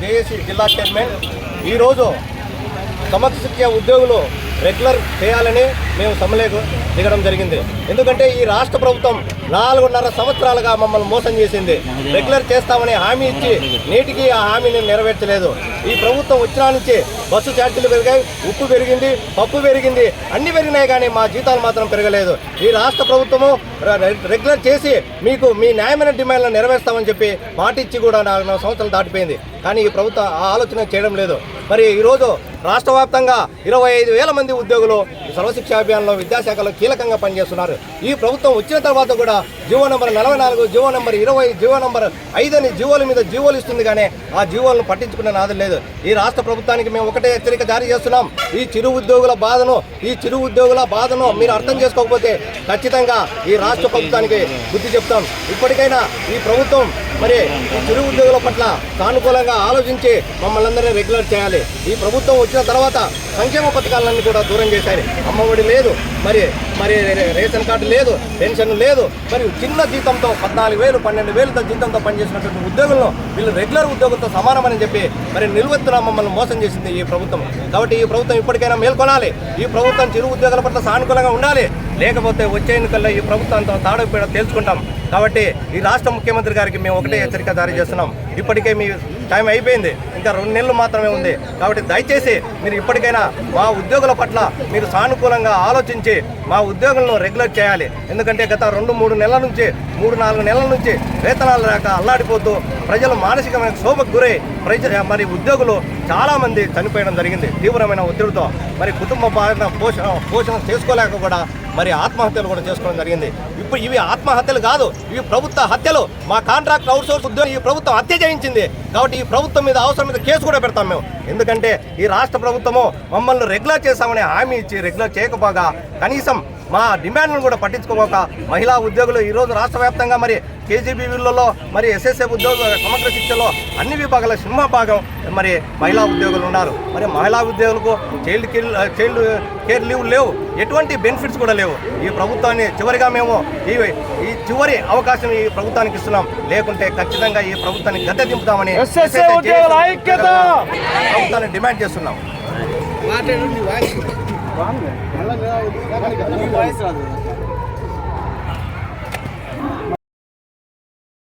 JAC జిల్లా chairman. ఈరోజు సమగ్ర ఉద్యోగులు రెగ్యులర్ చేయాలని మేము సమ్మెలకు దిగడం జరిగింది. ఎందుకంటే ఈ రాష్ట్ర ప్రభుత్వం నాలుగున్నర సంవత్సరాలుగా మమ్మల్ని మోసం చేసింది. రెగ్యులర్ చేస్తామని హామీ ఇచ్చి నేటికి ఆ హామీని నెరవేర్చలేదు. ఈ ప్రభుత్వం వచ్చినా నుంచి బస్సు ఛార్జీలు పెరిగాయి ఉప్పు పెరిగింది పప్పు పెరిగింది అన్ని పెరిగినాయి కానీ మా జీతాలు మాత్రం పెరగలేదు. ఈ రాష్ట్ర ప్రభుత్వము రె- రెగ్యులర్ చేసి మీకు మీ న్యాయమైన డిమాండ్లను నెరవేర్స్తామని చెప్పి మాట ఇచ్చి కూడా నాలుగు సంవత్సరాలు దాటిపోయింది. కానీ ఈ ప్రభుత్వం ఆ ఆలోచన చేయడం లేదు. మరి ఈరోజు రాష్ట్ర వ్యాప్తంగా ఇరవై ఐదు వేల మంది ఉద్యోగులు సర్వశిక్ష అభియాన్లో విద్యాశాఖలో కీలకంగా పనిచేస్తున్నారు. ఈ ప్రభుత్వం వచ్చిన తర్వాత కూడా జీవో నెంబర్ నలభై నాలుగు జీవో నెంబర్ ఇరవై జీవో నెంబర్ ఐదు అని జీవోల మీద జీవోలు ఇస్తుంది కానీ ఆ జీవోలను పట్టించుకునే నాది లేదు. ఈ రాష్ట్ర ప్రభుత్వానికి మేము ఒకటే హెచ్చరిక జారీ చేస్తున్నాం. ఈ చిరు ఉద్యోగుల బాధను ఈ చిరు ఉద్యోగుల బాధను మీరు అర్థం చేసుకోకపోతే ఖచ్చితంగా ఈ రాష్ట్ర ప్రభుత్వానికి బుద్ధి చెప్తాం. ఇప్పటికైనా ఈ ప్రభుత్వం మరి ఈ చిరు ఉద్యోగుల పట్ల సానుకూలంగా ఆలోచించి మమ్మల్ని అందరినీ రెగ్యులర్ చేయాలి. ఈ ప్రభుత్వం వచ్చిన తర్వాత సంక్షేమ పథకాలన్నీ కూడా దూరం చేశారు. అమ్మఒడి లేదు మరి మరి రేషన్ కార్డు లేదు పెన్షన్ లేదు మరి చిన్న జీతంతో పద్నాలుగు వేలు పన్నెండు వేలతో జీతంతో పనిచేసినటువంటి ఉద్యోగులను వీళ్ళు రెగ్యులర్ ఉద్యోగులతో సమానమని చెప్పి మరి నిలువెత్తున మమ్మల్ని మోసం చేసింది ఈ ప్రభుత్వం. కాబట్టి ఈ ప్రభుత్వం ఇప్పటికైనా మేల్కొనాలి. ఈ ప్రభుత్వం చిరు ఉద్యోగుల పట్ల సానుకూలంగా ఉండాలి. లేకపోతే వచ్చే ఎన్నికల్లో ఈ ప్రభుత్వంతో తాడోపేడ తేల్చుకుంటాం. కాబట్టి ఈ రాష్ట్ర ముఖ్యమంత్రి గారికి మేము ఒకటే హెచ్చరిక జారీ చేస్తున్నాం. ఇప్పటికే మీ టైం అయిపోయింది. ఇంకా రెండు నెలలు మాత్రమే ఉంది. కాబట్టి దయచేసి మీరు ఇప్పటికైనా మా ఉద్యోగుల పట్ల మీరు సానుకూలంగా ఆలోచించి మా ఉద్యోగులను రెగ్యులర్ చేయాలి. ఎందుకంటే గత రెండు మూడు నెలల నుంచి మూడు నాలుగు నెలల నుంచి వేతనాలు రాక అల్లాడిపోతూ ప్రజలు మానసికమైన శోభకు గురై ప్రజ మరి ఉద్యోగులు చాలామంది చనిపోయడం జరిగింది. తీవ్రమైన ఒత్తిడితో మరి కుటుంబ పాలన పోషణ పోషణ చేసుకోలేక కూడా మరి ఆత్మహత్యలు కూడా చేసుకోవడం జరిగింది. ఇప్పుడు ఇవి ఆత్మహత్యలు కాదు ఇవి ప్రభుత్వ హత్యలు. మా కాంట్రాక్ట్ అవుట్సోర్స్ ఉద్యోగం ఈ ప్రభుత్వం హత్య చేయించింది. కాబట్టి ఈ ప్రభుత్వం మీద అవసరం మీద కేసు కూడా పెడతాం మేము. ఎందుకంటే ఈ రాష్ట్ర ప్రభుత్వము మమ్మల్ని రెగ్యులర్ చేస్తామని హామీ ఇచ్చి రెగ్యులర్ చేయకపోగా కనీసం మా డిమాండ్లను కూడా పట్టించుకోక మహిళా ఉద్యోగులు ఈరోజు రాష్ట్ర వ్యాప్తంగా మరి కేజీబీవీలలో మరి ఎస్ఎస్ఎఫ్ ఉద్యోగ సమగ్ర శిక్షలో అన్ని విభాగాల సింహ భాగం మరి మహిళా ఉద్యోగులు ఉన్నారు. మరి మహిళా ఉద్యోగులకు child care child care leave లేవు. ఎటువంటి బెనిఫిట్స్ కూడా లేవు. ఈ ప్రభుత్వాన్ని చివరిగా మేము ఈ ఈ చివరి అవకాశం ఈ ప్రభుత్వానికి ఇస్తున్నాం. లేకుంటే ఖచ్చితంగా ఈ ప్రభుత్వాన్ని గద్దె దింపుతామని SSA ఉద్యోగుల ఐక్యత! ప్రభుత్వాన్ని డిమాండ్ చేస్తున్నాం. வாங்க. நல்லா